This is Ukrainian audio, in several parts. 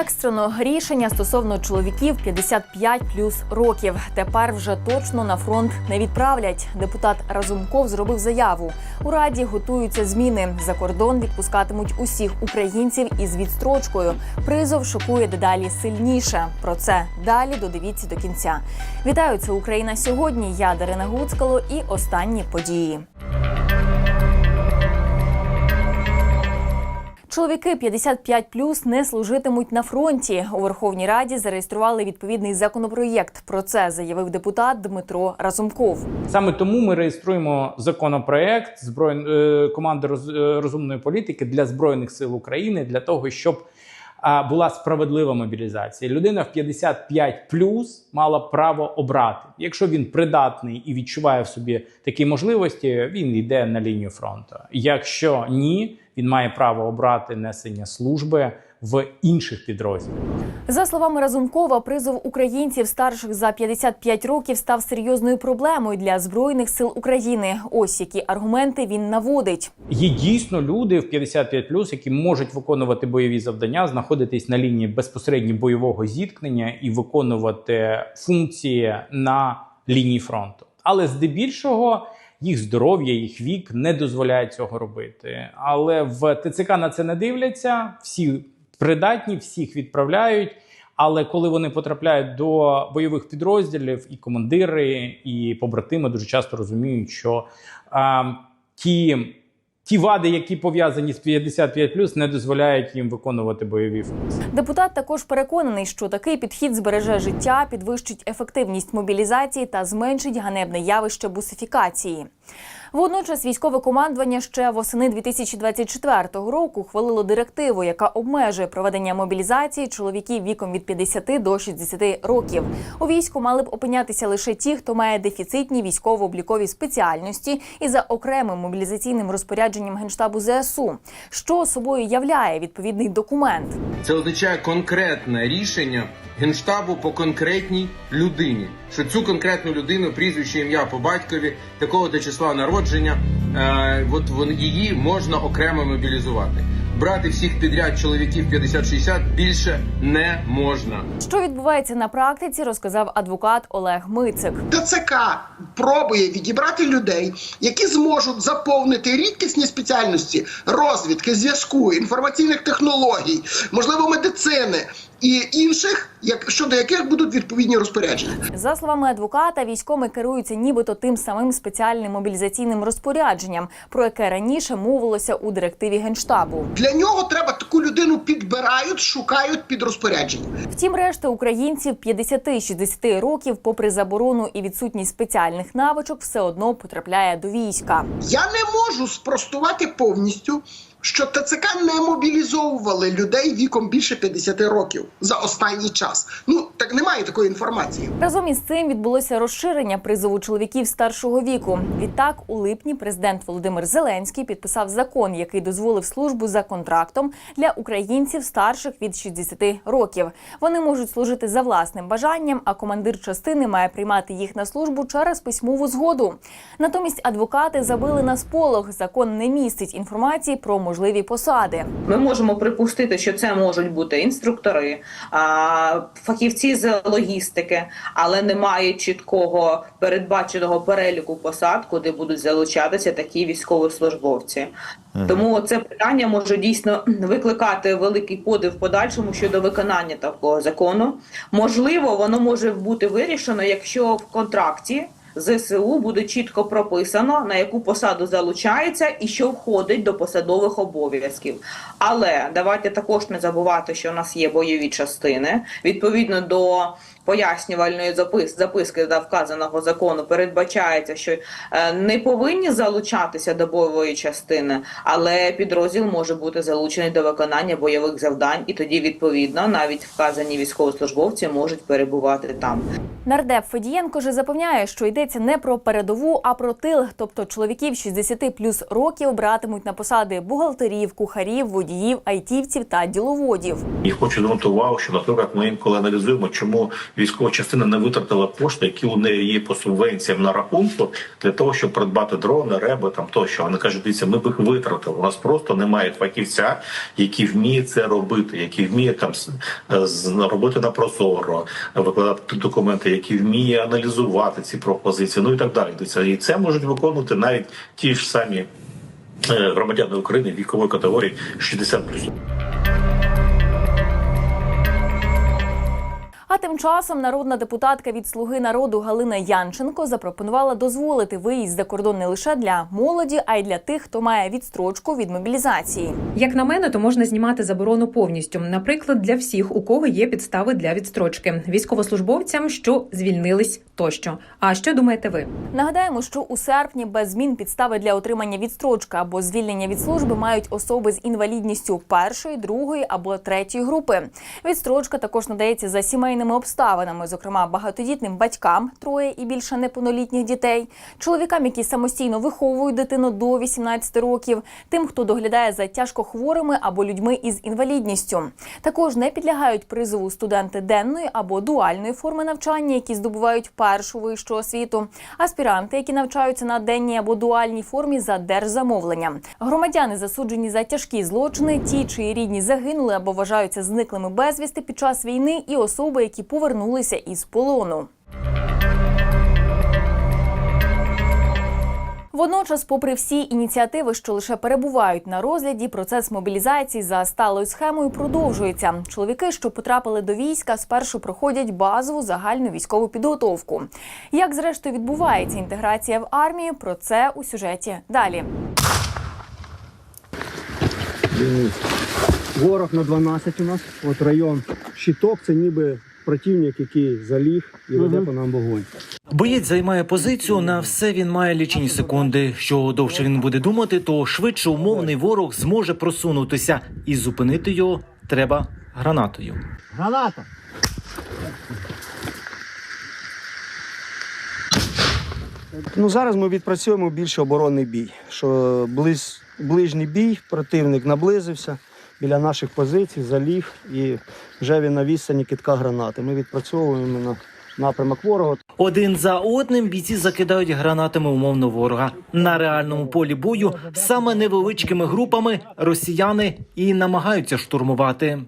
Екстрено рішення стосовно чоловіків 55 плюс років. Тепер вже точно на фронт не відправлять. Депутат Разумков зробив заяву. У раді готуються зміни. За кордон відпускатимуть усіх українців із відстрочкою. Призов шокує дедалі сильніше. Про це далі додивіться до кінця. Вітаю, це Україна сьогодні. Я Дарина Гуцкало і останні події. Чоловіки 55+, не служитимуть на фронті. У Верховній Раді зареєстрували відповідний законопроєкт. Про це заявив депутат Дмитро Разумков. Саме тому ми реєструємо законопроект зброй... е, команди е, розумної політики для збройних сил України для того, щоб була справедлива мобілізація. Людина в 55 плюс мала право обрати. Якщо він придатний і відчуває в собі такі можливості, він йде на лінію фронту. Якщо ні, він має право обрати несення служби в інших підрозділах. За словами Разумкова, призов українців старших за 55 років став серйозною проблемою для збройних сил України. Ось які аргументи він наводить. Є дійсно люди в 55+, які можуть виконувати бойові завдання, знаходитись на лінії безпосередньо бойового зіткнення і виконувати функції на лінії фронту. Але здебільшого їх здоров'я, їх вік не дозволяє цього робити. Але в ТЦК на це не дивляться. Всі придатні, всіх відправляють. Але коли вони потрапляють до бойових підрозділів, і командири, і побратими дуже часто розуміють, що а, ті, ті вади, які пов'язані з 55+, не дозволяють їм виконувати бойові функції. Депутат також переконаний, що такий підхід збереже життя, підвищить ефективність мобілізації та зменшить ганебне явище бусифікації. Водночас військове командування ще восени 2024 року ухвалило директиву, яка обмежує проведення мобілізації чоловіків віком від 50 до 60 років. У війську мали б опинятися лише ті, хто має дефіцитні військово-облікові спеціальності і за окремим мобілізаційним розпорядженням генштабу ЗСУ. Що собою являє відповідний документ? Це означає конкретне рішення генштабу по конкретній людині. Що цю конкретну людину, прізвище ім'я по батькові, такого то числа народження, е, от її можна окремо мобілізувати. Брати всіх підряд чоловіків 50-60 більше не можна. Що відбувається на практиці, розказав адвокат Олег Мицик. ТЦК пробує відібрати людей, які зможуть заповнити рідкісні спеціальності розвідки, зв'язку, інформаційних технологій, можливо, медицини і інших, як щодо яких будуть відповідні розпорядження. За словами адвоката, військоми керуються нібито тим самим спеціальним мобілізаційним розпорядженням, про яке раніше мовилося у директиві генштабу. Для нього треба таку людину підбирають, шукають під розпорядження. Втім, решта українців 50-60 років, попри заборону і відсутність спеціальних навичок, все одно потрапляє до війська. Я не можу спростувати повністю, що ТЦК не мобілізовували людей віком більше 50 років за останній час. Ну так немає такої інформації. Разом із цим відбулося розширення призову чоловіків старшого віку. Відтак, у липні президент Володимир Зеленський підписав закон, який дозволив службу за контрактом для українців старших від 60 років. Вони можуть служити за власним бажанням, а командир частини має приймати їх на службу через письмову згоду. Натомість адвокати забили на сполох. Закон не містить інформації про можливі посади. Ми можемо припустити, що це можуть бути інструктори, фахівці з логістики, але немає чіткого передбаченого переліку посад, куди будуть залучатися такі військовослужбовці. Тому це питання може дійсно викликати великий подив в подальшому щодо виконання такого закону. Можливо, воно може бути вирішено, якщо в контракті. ЗСУ буде чітко прописано на яку посаду залучається і що входить до посадових обов'язків. Але давайте також не забувати, що у нас є бойові частини відповідно до пояснювальної запис, записки до вказаного закону. Передбачається, що е, не повинні залучатися до бойової частини, але підрозділ може бути залучений до виконання бойових завдань, і тоді відповідно навіть вказані військовослужбовці можуть перебувати там. Нардеп Федієнко же запевняє, що йдеться не про передову, а про тил, тобто чоловіків 60 плюс років братимуть на посади бухгалтерів, кухарів, водіїв, айтівців та діловодів. І хочу звернути увагу, що, наприклад, ми інколи аналізуємо, чому військова частина не витратила кошти, які у неї є по субвенціям на рахунку, для того, щоб придбати дрони, реби там тощо. Вони кажуть, дивіться, ми б їх витратили. У нас просто немає фахівця, який вміє це робити, який вміє там з- робити на прозоро, викладати документи, який вміє аналізувати ці пропозиції, ну і так далі. І це можуть виконувати навіть ті ж самі е, громадяни України вікової категорії 60+. А тим часом народна депутатка від Слуги народу Галина Янченко запропонувала дозволити виїзд за кордон не лише для молоді, а й для тих, хто має відстрочку від мобілізації. Як на мене, то можна знімати заборону повністю. Наприклад, для всіх, у кого є підстави для відстрочки, військовослужбовцям, що звільнились тощо. А що думаєте ви? Нагадаємо, що у серпні без змін підстави для отримання відстрочки або звільнення від служби мають особи з інвалідністю першої, другої або третьої групи. Відстрочка також надається за сімейними обставинами, зокрема багатодітним батькам, троє і більше неповнолітніх дітей, чоловікам, які самостійно виховують дитину до 18 років, тим, хто доглядає за тяжкохворими або людьми із інвалідністю. Також не підлягають призову студенти денної або дуальної форми навчання, які здобувають першу вищу освіту, аспіранти, які навчаються на денній або дуальній формі за держзамовленням, громадяни засуджені за тяжкі злочини, ті, чиї рідні загинули або вважаються зниклими безвісти під час війни, і особи, які повернулися із полону. Водночас, попри всі ініціативи, що лише перебувають на розгляді, процес мобілізації за сталою схемою продовжується. Чоловіки, що потрапили до війська, спершу проходять базову загальну військову підготовку. Як зрештою відбувається інтеграція в армію? Про це у сюжеті далі. Ворог на 12 у нас. От район щиток, це ніби противник, який заліг і веде по нам вогонь. Боєць займає позицію. На все він має лічені секунди. Що довше він буде думати, то швидше умовний ворог зможе просунутися і зупинити його треба гранатою. Граната! Ну, зараз ми відпрацюємо більше оборонний бій. Що близ, ближній бій, противник наблизився біля наших позицій, заліг і вже він на відстані китка гранати. Ми відпрацьовуємо на напрямок ворога. Один за одним бійці закидають гранатами умовно ворога на реальному полі бою. Саме невеличкими групами росіяни і намагаються штурмувати.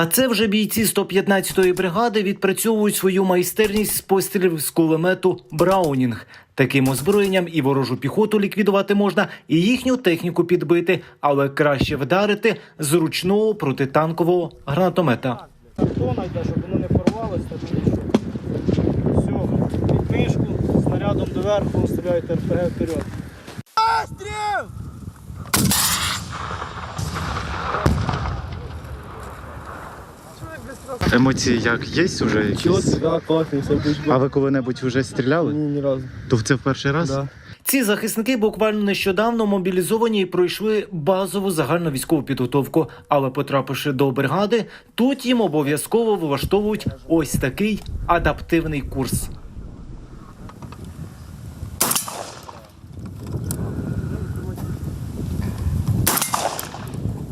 А це вже бійці 115-ї бригади відпрацьовують свою майстерність з пострілів з кулемету Браунінг. Таким озброєнням і ворожу піхоту ліквідувати можна, і їхню техніку підбити, але краще вдарити з ручного протитанкового гранатомета. Картона йде, щоб воно не порвалося, так нічого. Все, підмишку, снарядом доверху, стріляйте РПГ вперед. Емоції як є вже якісь? Да, класно, все. А ви коли-небудь вже стріляли? Ні, ні разу. То це в перший раз? Да. Ці захисники буквально нещодавно мобілізовані і пройшли базову загальну військову підготовку. Але потрапивши до бригади, тут їм обов'язково влаштовують ось такий адаптивний курс.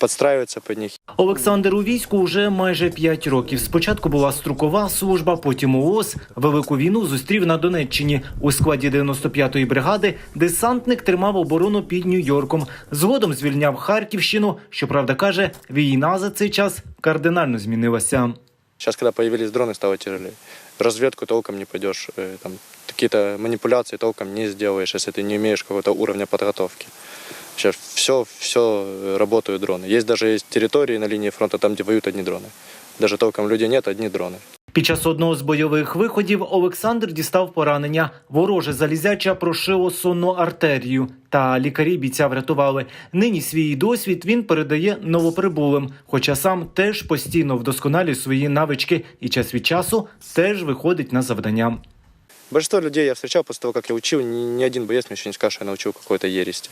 подстраиваться под них. Олександр у війську вже майже 5 років. Спочатку була строкова служба, потім УОС. Велику війну зустрів на Донеччині у складі 95-ї бригади. Десантник тримав оборону під Нью-Йорком. Згодом звільняв Харківщину. Щоправда, каже, війна за цей час кардинально змінилася. Сейчас, когда появились дроны, стало тяжелее. В разведку толком не пойдешь, э, там какие-то манипуляции толком не сделаешь, если ты не имеешь какого-то уровня подготовки. Сейчас все, все работают дроны. Есть даже есть территории на линии фронта, там, где воюют одни дроны. Даже толком людей нет, одни дроны. Під час одного з бойових виходів Олександр дістав поранення. Вороже залізяча прошило сонну артерію. Та лікарі бійця врятували. Нині свій досвід він передає новоприбулим, хоча сам теж постійно вдосконалює свої навички і час від часу теж виходить на завдання. Большинство людей я встречал после того, как я учил, ни, ни один боец мне еще не скажет, что я научил какой-то ерести.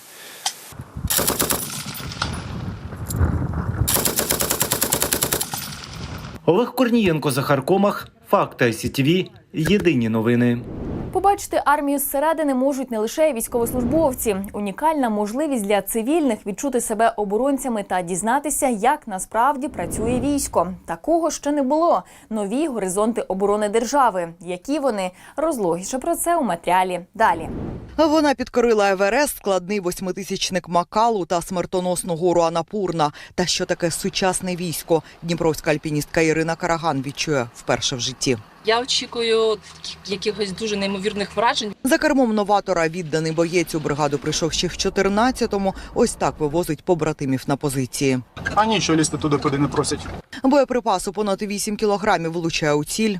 Олег Корнієнко, Захар Комах, Факти СІТВ, Єдині новини. Побачити армію зсередини можуть не лише військовослужбовці. Унікальна можливість для цивільних відчути себе оборонцями та дізнатися, як насправді працює військо. Такого ще не було. Нові горизонти оборони держави. Які вони розлогіше про це у матеріалі далі. Вона підкорила Еверест, складний восьмитисячник Макалу та смертоносну гору Анапурна. Та що таке сучасне військо? Дніпровська альпіністка Ірина Караган відчує вперше в житті. Я очікую якихось дуже неймовірних вражень. За кермом новатора відданий боєць у бригаду прийшов ще в 14-му. Ось так вивозить побратимів на позиції. А нічого лізти туди, куди не просять. Боєприпасу понад 8 кілограмів влучає у ціль.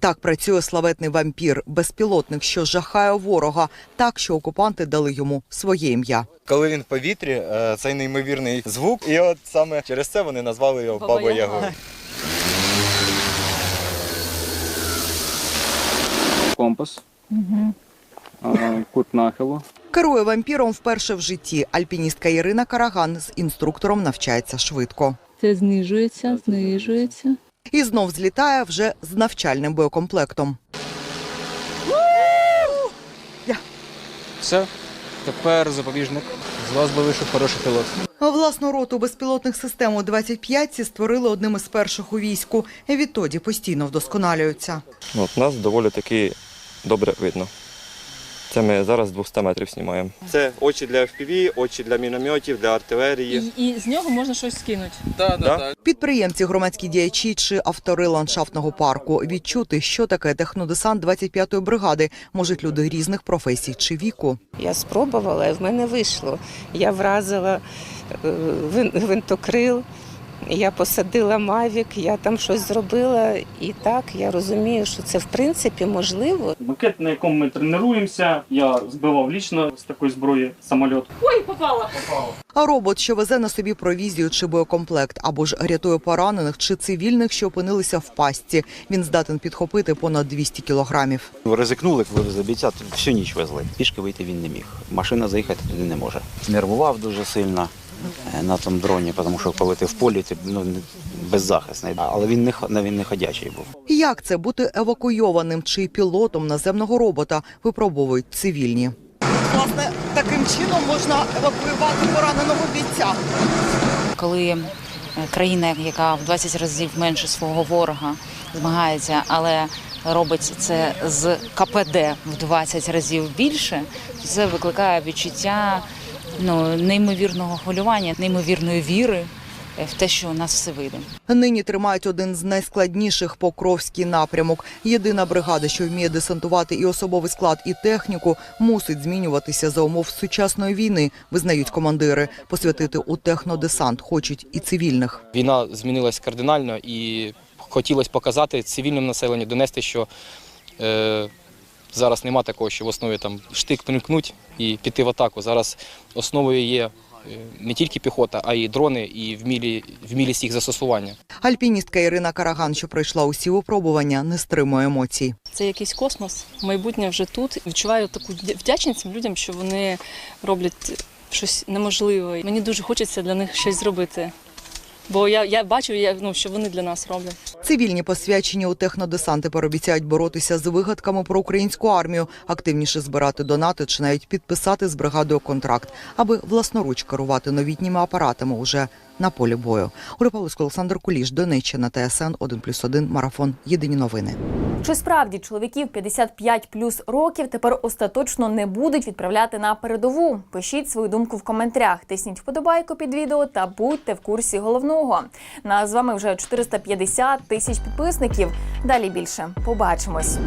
Так працює славетний вампір, безпілотник, що жахає ворога, так що окупанти дали йому своє ім'я. Коли він в повітрі, е, цей неймовірний звук, і от саме через це вони назвали його Баба Баба Яга. Компас. Кут нахилу. Керує вампіром вперше в житті. Альпіністка Ірина Караган з інструктором навчається швидко. Це знижується, знижується. І знов злітає вже з навчальним боєкомплектом. Все. Тепер запобіжник. З вас би вийшов хороший пілот. Власну роту безпілотних систем у 25-ці створили одним із перших у війську. Відтоді постійно вдосконалюються. От нас доволі таки добре видно. Це ми зараз з 200 метрів знімаємо. Це очі для FPV, очі для мінометів, для артилерії. І, і з нього можна щось скинути. Да? Підприємці, громадські діячі чи автори ландшафтного парку відчути, що таке технодесант 25-ї бригади, можуть люди різних професій чи віку. Я спробувала, і в мене вийшло. Я вразила е, вин- гвинтокрил, я посадила Мавік, я там щось зробила. І так я розумію, що це в принципі можливо. Макет, на якому ми тренуємося, я збивав лічно з такої зброї самоліт. Ой, попала! А робот, що везе на собі провізію чи боєкомплект, або ж рятує поранених чи цивільних, що опинилися в пастці. Він здатен підхопити понад 200 кілограмів. Ризикнули, вивезли бійця, тут всю ніч везли. Пішки вийти він не міг. Машина заїхати туди не може. Нервував дуже сильно на тому дроні, тому що коли ти в полі, ти ну, беззахисний. Але він не, він не ходячий був. Як це бути евакуйованим чи пілотом наземного робота випробовують цивільні. Власне, таким чином можна евакуювати пораненого бійця. Коли е, країна, яка в 20 разів менше свого ворога змагається, але робить це з КПД в 20 разів більше, це викликає відчуття ну, неймовірного хвилювання, неймовірної віри е, в те, що у нас все вийде. Нині тримають один з найскладніших покровський напрямок. Єдина бригада, що вміє десантувати і особовий склад, і техніку, мусить змінюватися за умов сучасної війни, визнають командири. Посвятити у технодесант хочуть і цивільних. Війна змінилась кардинально і хотілося показати цивільному населенню, донести, що е, зараз нема такого, що в основі там штик примкнуть і піти в атаку. Зараз основою є е, не тільки піхота, а й дрони, і вмілі, вмілість їх застосування. Альпіністка Ірина Караган, що пройшла усі випробування, не стримує емоцій. Це якийсь космос, майбутнє вже тут. Відчуваю таку вдячність цим людям, що вони роблять щось неможливе. Мені дуже хочеться для них щось зробити. Бо я, я бачу, я, ну, що вони для нас роблять. Цивільні посвячені у технодесанти пообіцяють боротися з вигадками про українську армію, активніше збирати донати чи навіть підписати з бригадою контракт, аби власноруч керувати новітніми апаратами уже на полі бою. Павловська, Олександр Куліш, Донеччина, ТСН 1+,1, Марафон. Єдині новини. Чи справді чоловіків 55 плюс років тепер остаточно не будуть відправляти на передову? Пишіть свою думку в коментарях, тисніть вподобайку під відео та будьте в курсі головного. На з вами вже 450 тисяч підписників. Далі більше побачимось.